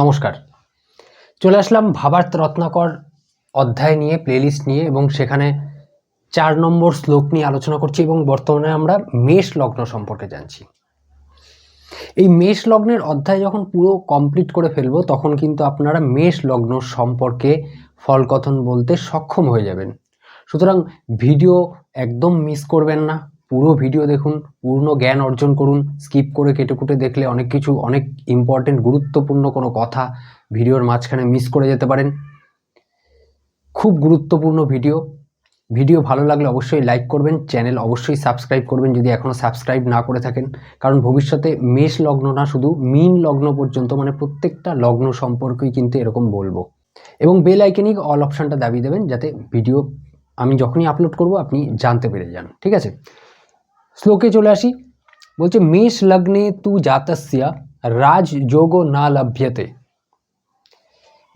নমস্কার। চলে আসলাম ভাবার্থ রত্নাকর অধ্যায় নিয়ে প্লেলিস্ট নিয়ে এবং সেখানে চার নম্বর শ্লোক নিয়ে আলোচনা করছি এবং বর্তমানে আমরা মেষ লগ্ন সম্পর্কে জানছি। এই মেষ লগ্নের অধ্যায় যখন পুরো কমপ্লিট করে ফেলব, তখন কিন্তু আপনারা মেষ লগ্ন সম্পর্কে ফলকথন বলতে সক্ষম হয়ে যাবেন। সুতরাং ভিডিও একদম মিস করবেন না। পুরো ভিডিও দেখুন, পূর্ণ জ্ঞান অর্জন করুন স্কিপ করে কেটে কুটে দেখলে অনেক কিছু, অনেক ইম্পর্টেন্ট গুরুত্বপূর্ণ কোনো কথা ভিডিওর মাঝখানে মিস করে যেতে পারেন। খুব গুরুত্বপূর্ণ ভিডিও ভিডিও ভালো লাগলে অবশ্যই লাইক করবেন চ্যানেল অবশ্যই সাবস্ক্রাইব করবেন যদি এখনও সাবস্ক্রাইব না করে থাকেন। কারণ ভবিষ্যতে মেষ লগ্ন না, শুধু মিন লগ্ন পর্যন্ত মানে প্রত্যেকটা লগ্ন সম্পর্কেই কিন্তু এরকম বলব। এবং বেল আইকনিক অল অপশানটা দাবি দেবেন, যাতে ভিডিও আমি যখনই আপলোড করব, আপনি জানতে পেরে যান, ঠিক আছে? শ্লোকে চলে আসি বলছে মেষ লগ্নে তু জাতস্য রাজযোগ না লভ্যতে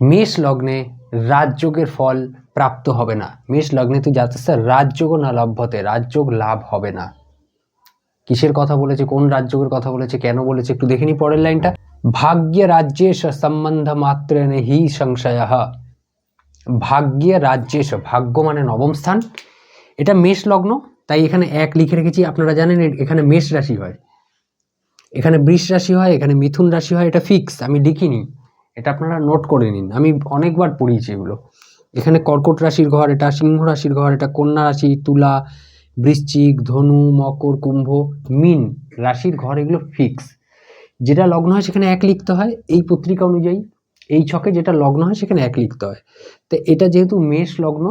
মেষ লগ্নে রাজযোগের ফল প্রাপ্ত হবে না। মেষ লগ্নে তু জাতস্য রাজযোগ না লভ্যতে রাজযোগ লাভ হবে না। কিসের কথা বলেছে, কোন রাজযোগের কথা বলেছে, কেন বলেছে, একটু দেখে নি পরের লাইনটা। ভাগ্য রাজ্যেশ সম্বন্ধ মাত্র হি সংশয়। ভাগ্য রাজ্যেশ, ভাগ্য মানে নবম স্থান। এটা মেষ লগ্ন। তাই এখানে এক লিখে রেখেছি, আপনারা জানেন এখানে মেষ রাশি হয়। এখানে বৃষ রাশি হয়, এখানে মিথুন রাশি হয়, এটা ফিক্স আমি লিখিনি। এটা আপনারা নোট করে নিন। আমি অনেকবার পড়িয়েছি এগুলো। এখানে কর্কট রাশির ঘর, এটা সিংহ রাশির ঘর, এটা কন্যা রাশি, তুলা, বৃশ্চিক, ধনু, মকর, কুম্ভ, মিন রাশির ঘর এগুলো ফিক্স যেটা লগ্ন হয় সেখানে এক লিখতে হয়, এই পত্রিকা অনুযায়ী, এই ছকে যেটা লগ্ন হয় সেখানে এক লিখতে হয়। তো এটা যেহেতু মেষ লগ্ন,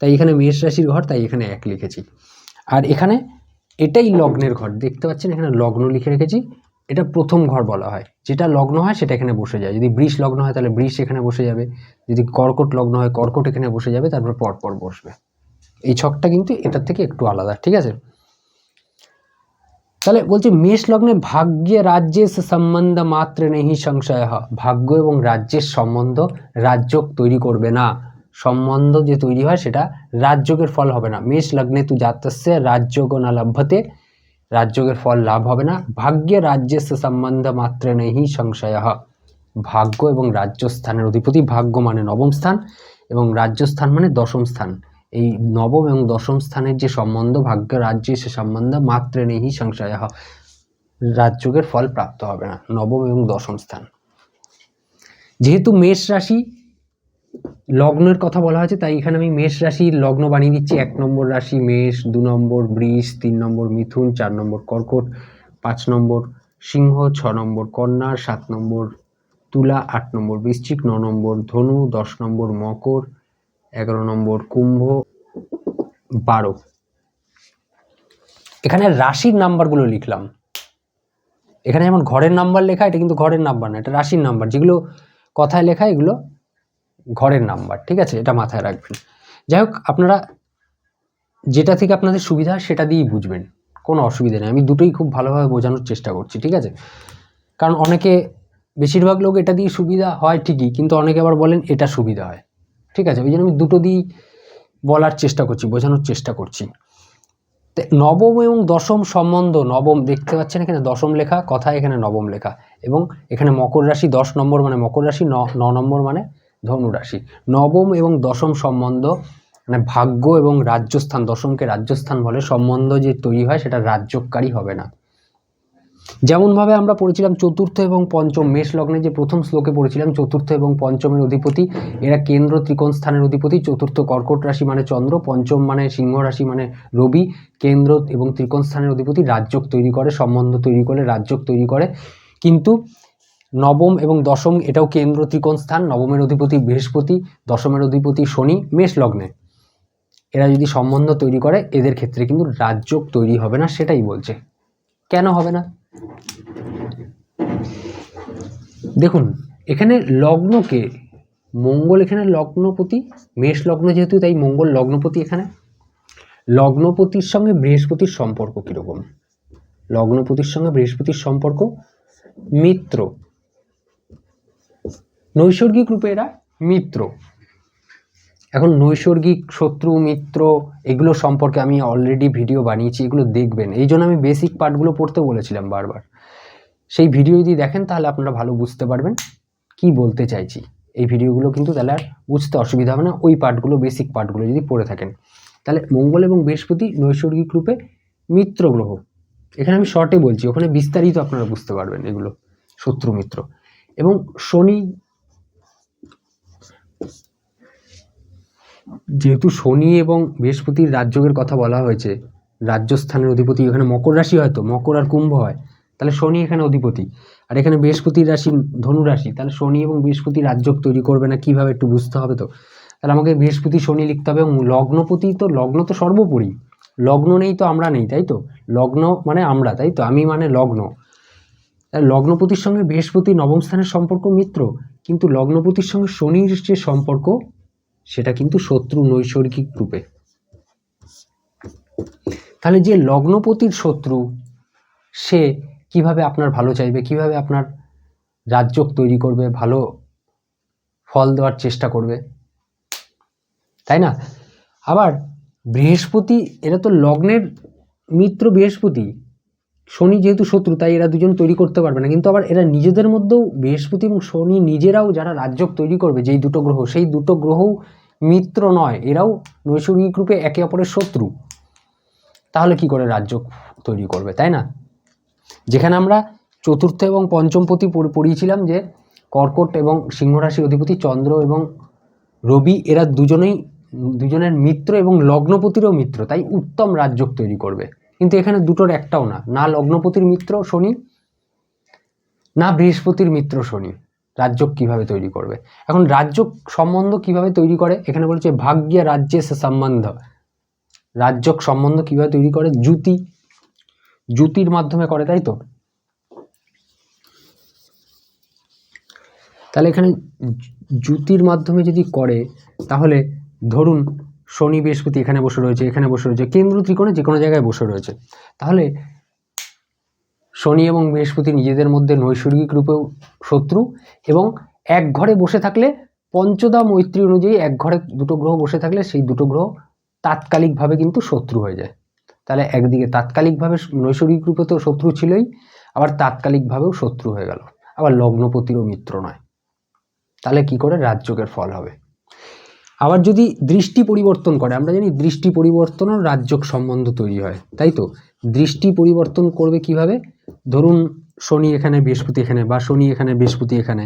তাই এখানে মেষ রাশির ঘর, তাই এখানে এক লিখেছি। আর এখানে এটাই লগ্নের ঘর। দেখতে পাচ্ছেন, এখানে লগ্ন লিখে রেখেছি। এটা প্রথম ঘর বলা হয়। যেটা লগ্ন হয়, সেটা এখানে বসে যায়। যদি বৃষ লগ্ন হয়, তাহলে বৃষ এখানে বসে যাবে। যদি কর্কট লগ্ন হয়, কর্কট এখানে বসে যাবে, তারপর পরপর বসবে। এই ছকটা কিন্তু এটার থেকে একটু আলাদা, ঠিক আছে? তাহলে বলছে, মেষ লগ্নে ভাগ্যে রাজ্যের সম্বন্ধ মাত্র নেই সংশয় হ। ভাগ্য এবং রাজ্যের সম্বন্ধ রাজ্যক তৈরি করবে না। সম্বন্ধ যে তৈরি হয় সেটা রাজযোগের ফল হবে না। মেষ লগ্নে তু জাতস্য রাজযোগ না লভ্যতে, রাজযোগের ফল লাভ হবে না। ভাগ্যে রাজ্যের সম্বন্ধ মাত্র নেই সংশয়। ভাগ্য এবং রাজ্যস্থানের অধিপতি ভাগ্য মানে নবম স্থান এবং রাজ্যস্থান মানে দশম স্থান। এই নবম এবং দশম স্থানের যে সম্বন্ধ, ভাগ্য রাজ্যের সে সম্বন্ধ মাত্র নেই সংশয়। রাজযোগের ফল প্রাপ্ত হবে না, নবম এবং দশম স্থান। যেহেতু মেষ রাশি লগ্নের কথা বলা হয়েছে, তাই এখানে আমি মেষ রাশির লগ্ন বানিয়ে দিচ্ছি। এক নম্বর রাশি মেষ, দু নম্বর বৃষ, তিন নম্বর মিথুন, চার নম্বর কর্কট, পাঁচ নম্বর সিংহ, ছ নম্বর কন্যা, সাত নম্বর তুলা, আট নম্বর বৃশ্চিক, ন নম্বর ধনু, দশ নম্বর মকর, এগারো নম্বর কুম্ভ, বারো। এখানে রাশির নাম্বারগুলো লিখলাম। এখানে যেমন ঘরের নাম্বার লেখা, এটা কিন্তু ঘরের নাম্বার না, এটা রাশির নাম্বার। যেগুলো কথায় লেখা, এগুলো ঘরের নাম্বার, ঠিক আছে? এটা মাথায় রাখবেন। যাই হোক, আপনারা যেটা থেকে আপনাদের সুবিধা সেটা দিয়েই বুঝবেন। কোনো অসুবিধা নেই। আমি দুটোই খুব ভালোভাবে বোঝানোর চেষ্টা করছি, ঠিক আছে? কারণ অনেকে, বেশিরভাগ লোক এটা দিয়ে সুবিধা হয় ঠিকই, কিন্তু অনেকে আবার বলেন এটা সুবিধা হয়, ঠিক আছে? ওই জন্য আমি দুটো দিয়েই বলার চেষ্টা করছি, বোঝানোর চেষ্টা করছি। নবম এবং দশম সম্বন্ধ, নবম, দেখতে পাচ্ছেন এখানে দশম লেখা কথা এখানে নবম লেখা, এবং এখানে মকর রাশি দশ নম্বর মানে মকর রাশি ন নম্বর মানে ধনু রাশি নবম এবং দশম সম্বন্ধ মানে ভাগ্য এবং রাজ্যস্থান, দশমকে রাজ্যস্থান বলে সম্বন্ধ যে তৈরি হয় সেটা রাজ্যকারী হবে না। যেমনভাবে আমরা পড়েছিলাম চতুর্থ এবং পঞ্চম মেষ লগ্নে যে প্রথম শ্লোকে পড়েছিলাম, চতুর্থ এবং পঞ্চমের অধিপতি, এরা কেন্দ্র ত্রিকোণ স্থানের অধিপতি, চতুর্থ কর্কট রাশি মানে চন্দ্র, পঞ্চম মানে সিংহ রাশি মানে রবি, কেন্দ্র এবং ত্রিকোণ স্থানের অধিপতি রাজ্যক তৈরি করে, সম্বন্ধ তৈরি করে রাজ্যক তৈরি করে। কিন্তু নবম এবং দশম, এটাও কেন্দ্র ত্রিকোণ স্থান, নবমের অধিপতি বৃহস্পতি, দশমের অধিপতি শনি, মেষ লগ্নে। এরা যদি সম্বন্ধ তৈরি করে, এদের ক্ষেত্রে কিন্তু রাজ্যক তৈরি হবে না, সেটাই বলছে। কেন হবে না? দেখুন, এখানে লগ্নকে, মঙ্গল এখানে লগ্নপতি, মেষ লগ্ন যেহেতু, তাই মঙ্গল লগ্নপতি এখানে। লগ্নপতির সঙ্গে বৃহস্পতির সম্পর্ক কীরকম? লগ্নপতির সঙ্গে বৃহস্পতির সম্পর্ক মিত্র। নৈসর্গিক রূপে এরা মিত্র। এখন নৈসর্গিক শত্রু, মিত্র, এগুলো সম্পর্কে আমি অলরেডি ভিডিও বানিয়েছি, এগুলো দেখবেন। এই জন্য আমি বেসিক পার্টগুলো পড়তে বলেছিলাম বারবার। সেই ভিডিও যদি দেখেন, তাহলে আপনারা ভালো বুঝতে পারবেন কি বলতে চাইছি। এই ভিডিওগুলো কিন্তু তাহলে আর বুঝতে অসুবিধা হবে না, ওই পার্টগুলো বেসিক পার্টগুলো যদি পড়ে থাকেন। তাহলে মঙ্গল এবং বৃহস্পতি নৈসর্গিক রূপে মিত্র গ্রহ। এখানে আমি শর্টে বলছি, ওখানে বিস্তারিত আপনারা বুঝতে পারবেন এগুলো, শত্রু, মিত্র। এবং শনি যেহেতু শনি এবং বৃহস্পতির রাজযোগের কথা বলা হয়েছে, রাজ্যস্থানের অধিপতি এখানে মকর রাশি হয়তো মকর আর কুম্ভ হয়, তাহলে শনি এখানে অধিপতি। আর এখানে বৃহস্পতির রাশি, ধনু রাশি, তাহলে শনি এবং বৃহস্পতি রাজযোগ তৈরি করবে না, কীভাবে একটু বুঝতে হবে তো? তাহলে আমাকে বৃহস্পতি, শনি লিখতে হবে এবং লগ্নপতি তো, লগ্ন তো সর্বোপরি। লগ্ন নেই তো আমরা নেই, তাই তো? লগ্ন মানে আমরা, তাই তো? আমি মানে লগ্ন। তাহলে লগ্নপতির সঙ্গে বৃহস্পতি নবম স্থানের সম্পর্ক মিত্র, কিন্তু লগ্নপতির সঙ্গে শনির যে সম্পর্ক সেটা কিন্তু শত্রু নৈসর্গিক রূপে। তাহলে যে লগ্নপতির শত্রু, সে কীভাবে আপনার ভালো চাইবে, কীভাবে আপনার রাজ্যক তৈরি করবে, ভালো ফল দেওয়ার চেষ্টা করবে, তাই না? আবার বৃহস্পতি, এরা তো লগ্নের মিত্র বৃহস্পতি শনি যেহেতু শত্রু, তাই এরা দুজন তৈরি করতে পারবে না। কিন্তু আবার এরা নিজেদের মধ্যেও বৃহস্পতি এবং শনি নিজেরাও যারা রাজ্যক তৈরি করবে, যেই দুটো গ্রহ, সেই দুটো গ্রহও মিত্র নয়, এরাও নৈসর্গিক রূপে একে অপরের শত্রু। তাহলে কি করে রাজ্য তৈরি করবে, তাই না? যেখানে আমরা চতুর্থ এবং পঞ্চমপতি পড়- পড়িয়েছিলাম যে কর্কট এবং সিংহরাশি অধিপতি চন্দ্র এবং রবি, এরা দুজনেই, দুজনের মিত্র এবং লগ্নপতিরও মিত্র, তাই উত্তম রাজ্যক তৈরি করবে। কিন্তু এখানে দুটোর একটাও না। না লগ্নপতির মিত্র শনি, না বৃহস্পতির মিত্র শনি। রাজ্যক কীভাবে তৈরি করবে? এখন রাজ্যক সম্বন্ধ কীভাবে তৈরি করে? এখানে বলছে ভাগ্য রাজ্যে সে সম্বন্ধ। রাজ্যক সম্বন্ধ কীভাবে তৈরি করে? জুতি জুতির মাধ্যমে করে, তাই তো? তাহলে এখানে জু- জুতির মাধ্যমে যদি করে, তাহলে ধরুন শনি বৃহস্পতি এখানে বসে রয়েছে, এখানে বসে রয়েছে, কেন্দ্র ত্রিকোণে যে কোনো জায়গায় বসে রয়েছে। তাহলে শনি এবং বৃহস্পতি নিজেদের মধ্যে নৈসর্গিক রূপেও শত্রু এবং এক ঘরে বসে থাকলে পঞ্চদা মৈত্রী অনুযায়ী এক ঘরে দুটো গ্রহ বসে থাকলে সেই দুটো গ্রহ তাৎকালিকভাবে কিন্তু শত্রু হয়ে যায়। তাহলে একদিকে তাৎকালিকভাবে নৈসর্গিক রূপে তো শত্রু ছিলই, আবার তাৎকালিকভাবেও শত্রু হয়ে গেল। আবার লগ্নপতিরও মিত্র নয়। তাহলে কি করে? রাজযোগের ফল হবে। আবার যদি দৃষ্টি পরিবর্তন করে, আমরা জানি দৃষ্টি পরিবর্তনও রাজ্যক সম্বন্ধ তৈরি হয়, তাই তো? দৃষ্টি পরিবর্তন করবে কীভাবে? ধরুন শনি এখানে, বৃহস্পতি এখানে বা শনি এখানে, বৃহস্পতি এখানে।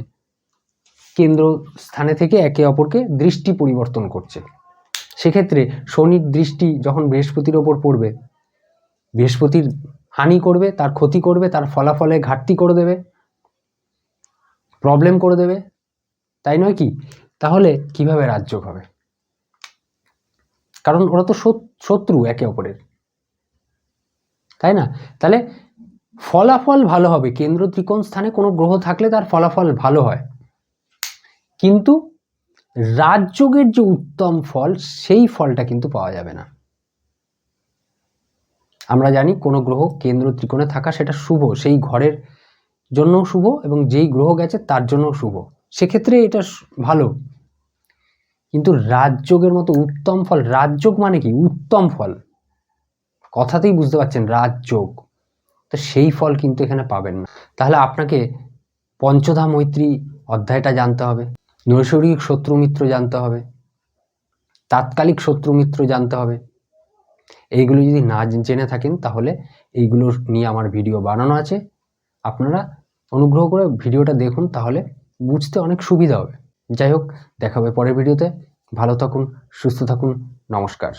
কেন্দ্র স্থানে থেকে একে অপরকে দৃষ্টি পরিবর্তন করছে। সেক্ষেত্রে শনির দৃষ্টি যখন বৃহস্পতির ওপর পড়বে, বৃহস্পতির হানি করবে, তার ক্ষতি করবে, তার ফলাফলে ঘাটতি করে দেবে প্রবলেম করে দেবে। তাই নয় কি? তাহলে কীভাবে রাজ্য হবে কারণ ওরা তো শত্রু একে অপরের। তাই না? তাহলে ফলাফল ভালো হবে। কেন্দ্র ত্রিকোণ স্থানে কোনো গ্রহ থাকলে তার ফলাফল ভালো হয়। কিন্তু রাজযোগের যে উত্তম ফল, সেই ফলটা কিন্তু পাওয়া যাবে না। আমরা জানি কোনো গ্রহ কেন্দ্র ত্রিকোণে থাকা সেটা শুভ। সেই ঘরের জন্য শুভ এবং যেই গ্রহ গেছে তার জন্য শুভ। সেক্ষেত্রে এটা ভালো। কিন্তু রাজযোগের মতো উত্তম ফল, রাজযোগ মানে কি? উত্তম ফল। কথাতেই বুঝতে পারছেন, রাজযোগ। তো সেই ফল কিন্তু এখানে পাবেন না। তাহলে আপনাকে পঞ্চধা মৈত্রী অধ্যায়টা জানতে হবে, নৈসর্গিক শত্রু মিত্র জানতে হবে, তাৎকালিক শত্রু মিত্র জানতে হবে। এইগুলো যদি না জেনে থাকেন তাহলে এইগুলো নিয়ে আমার ভিডিও বানানো আছে। আপনারা অনুগ্রহ করে ভিডিওটা দেখুন, তাহলে বুঝতে অনেক সুবিধা হবে। যাই হোক, দেখা হবে পরের ভিডিওতে। ভালো থাকুন, সুস্থ থাকুন, নমস্কার।